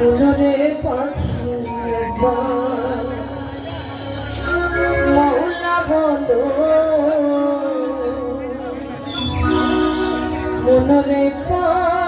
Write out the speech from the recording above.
পুনরে পাখি মৌলা বলো পুনরে পা